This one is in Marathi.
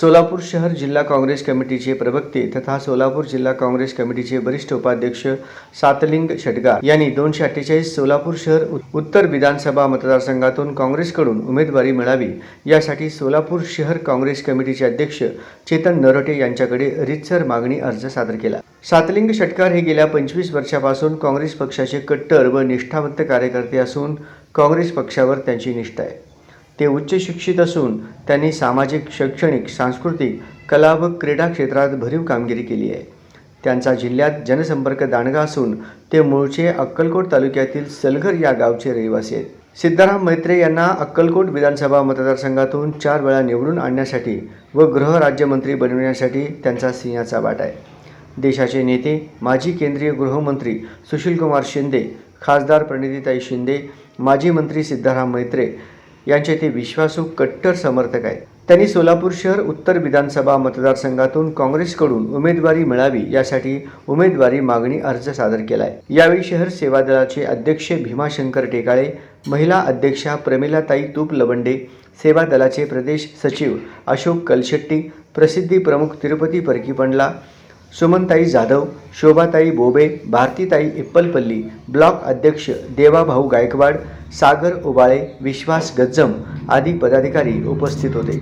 सोलापूर शहर जिल्हा काँग्रेस कमिटीचे प्रवक्ते तथा सोलापूर जिल्हा काँग्रेस कमिटीचे वरिष्ठ उपाध्यक्ष सातलिंग शेटगार यांनी दोनशे अठ्ठेचाळीस सोलापूर शहर उ- उत्तर विधानसभा मतदारसंघातून काँग्रेसकडून उमेदवारी मिळावी यासाठी सोलापूर शहर काँग्रेस कमिटीचे अध्यक्ष चेतन नरोटे यांच्याकडे रितसर मागणी अर्ज सादर केला. सातलिंग षटकार हे गेल्या पंचवीस वर्षापासून काँग्रेस पक्षाचे कट्टर व निष्ठावंत कार्यकर्ते असून काँग्रेस पक्षावर त्यांची निष्ठा आहे. ते उच्च शिक्षित असून त्यांनी सामाजिक शैक्षणिक सांस्कृतिक कला व क्रीडा क्षेत्रात भरीव कामगिरी केली आहे. त्यांचा जिल्ह्यात जनसंपर्क दांडगा असून ते मूळचे अक्कलकोट तालुक्यातील सलघर या गावचे रहिवासी आहेत. सिद्धाराम मैत्रे यांना अक्कलकोट विधानसभा मतदारसंघातून चार वेळा निवडून आणण्यासाठी व गृहराज्यमंत्री बनविण्यासाठी त्यांचा सिंहाचा वाटा आहे. देशाचे नेते माजी केंद्रीय गृहमंत्री सुशीलकुमार शिंदे खासदार प्रणितीताई शिंदे माजी मंत्री सिद्धाराम मैत्रे यांचे ते विश्वासू कट्टर समर्थक आहेत. त्यांनी सोलापूर शहर उत्तर विधानसभा मतदारसंघातून काँग्रेसकडून उमेदवारी मिळावी यासाठी उमेदवारी मागणी अर्ज सादर केला आहे यावेळी शहर सेवा दलाचे अध्यक्ष भीमाशंकर टेकाळे महिला अध्यक्षा प्रमिलाताई तूप लवंडे सेवा दलाचे प्रदेश सचिव अशोक कलशेट्टी प्रसिद्धी प्रमुख तिरुपती परकीपंडला सुमनताई जाधव शोभाताई बोबे भारतीताई इप्पलपल्ली ब्लॉक अध्यक्ष देवाभाऊ गायकवाड सागर उबाळे विश्वास गज्जम आदी पदाधिकारी उपस्थित होते.